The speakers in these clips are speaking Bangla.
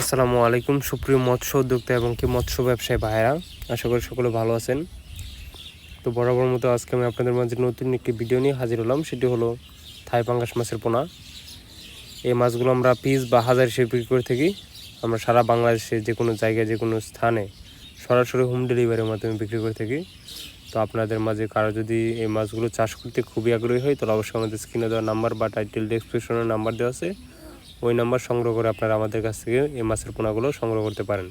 আসসালামু আলাইকুম, সুপ্রিয় মৎস্য উদ্যোক্তা এবং কি মৎস্য ব্যবসায়ী ভাইরা আশা করি সকলে ভালো আছেন। তো বরাবর মতো আজকে আমি আপনাদের মাঝে নতুন একটি ভিডিও নিয়ে হাজির হলাম, সেটি হলো থাই পাঙ্গাস মাছের পোনা। এই মাছগুলো আমরা পিস বা হাজার হিসেবে বিক্রি করে থাকি। আমরা সারা বাংলাদেশে যে কোনো জায়গায়, যে কোনো স্থানে সরাসরি হোম ডেলিভারির মাধ্যমে বিক্রি করে থাকি। তো আপনাদের মাঝে কারও যদি এই মাছগুলো চাষ করতে খুবই আগ্রহী হয়, তাহলে অবশ্যই আমাদের স্ক্রিনে দেওয়া নাম্বার বা টাইটেল ডেসক্রিপশনের নাম্বার দেওয়া আছে। ওই নাম্বার সংগ্রহ করে আপনারা আমাদের কাছ থেকে এই মাছের পোনাগুলো সংগ্রহ করতে পারেন।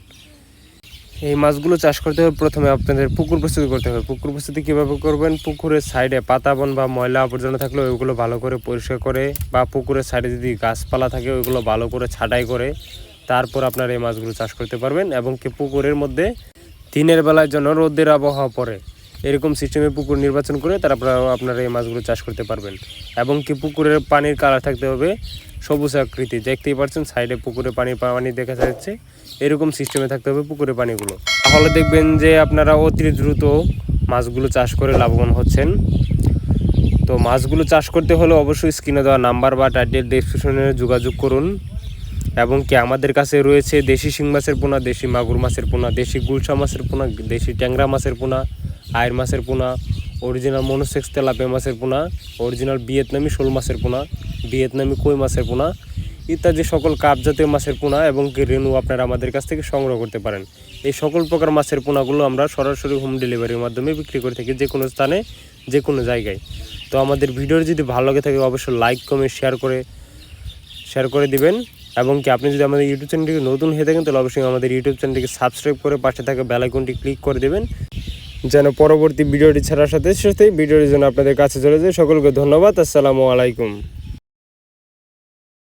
এই মাছগুলো চাষ করতে হবে প্রথমে আপনাদের পুকুর প্রস্তুতি করতে হবে। পুকুর প্রস্তুতি কীভাবে করবেন? পুকুরের সাইডে পাতাবন বা ময়লা আবর্জনা থাকলে ওইগুলো ভালো করে পরিষ্কার করে বা পুকুরের সাইডে যদি গাছপালা থাকে ওইগুলো ভালো করে ছাঁটাই করে তারপর আপনারা এই মাছগুলো চাষ করতে পারবেন এবং কি পুকুরের মধ্যে দিনের বেলার জন্য রোদের আবহাওয়া পড়ে, এরকম সিস্টেমে পুকুর নির্বাচন করে তারপর আপনারা এই মাছগুলো চাষ করতে পারবেন। এবং কি পুকুরের পানির কালার থাকতে হবে সবুজ আকৃতি। দেখতেই পাচ্ছেন, সাইডে পুকুরে পানি পানি দেখা যাচ্ছে। এরকম সিস্টেমে থাকতে হবে পুকুরে পানিগুলো। তাহলে দেখবেন যে আপনারা অতি দ্রুত মাছগুলো চাষ করে লাভবান হচ্ছেন। তো মাছগুলো চাষ করতে হলে অবশ্যই স্ক্রিনে দেওয়া নাম্বার বা টাইটেল ডিসক্রিপশনে যোগাযোগ করুন। এবং কি আমাদের কাছে রয়েছে দেশি শিং মাছের পোনা, দেশি মাগুর মাছের পোনা, দেশি গুলশা মাছের পোনা, দেশি ট্যাংরা মাছের পোনা আয়ের মাছের পোনা অরিজিনাল মনোসেক্স তেলাপে মাছের পোনা অরিজিনাল ভিয়েতনামি শোল মাছের পোনা। ভিয়েতনামি কই মাছের পোনা, ইত্যাদি সকল কাপ জাতীয় মাছের পোনা এবং রেনু আপনারা আমাদের কাছ থেকে সংগ্রহ করতে পারেন। এই সকল প্রকার মাছের পোনাগুলো আমরা সরাসরি হোম ডেলিভারির মাধ্যমে বিক্রি করে থাকি যে কোনো স্থানে, যে কোনো জায়গায়। তো আমাদের ভিডিওর যদি ভালো লাগে থাকে, অবশ্যই লাইক কমেন্ট শেয়ার করে শেয়ার করে দিবেন। এবং কি আপনি যদি আমাদের ইউটিউব চ্যানেলটিকে নতুন হয়ে থাকেন, তাহলে অবশ্যই আমাদের ইউটিউব চ্যানেলটিকে সাবস্ক্রাইব করে পাশে থাকা বেলাইকনটি ক্লিক করে দেবেন। যেন পরবর্তী ভিডিওটি ছাড়ার সাথে সাথে ভিডিওটির জন্য আপনাদের কাছে চলে যায়। সকলকে ধন্যবাদ। আসসালামু আলাইকুম।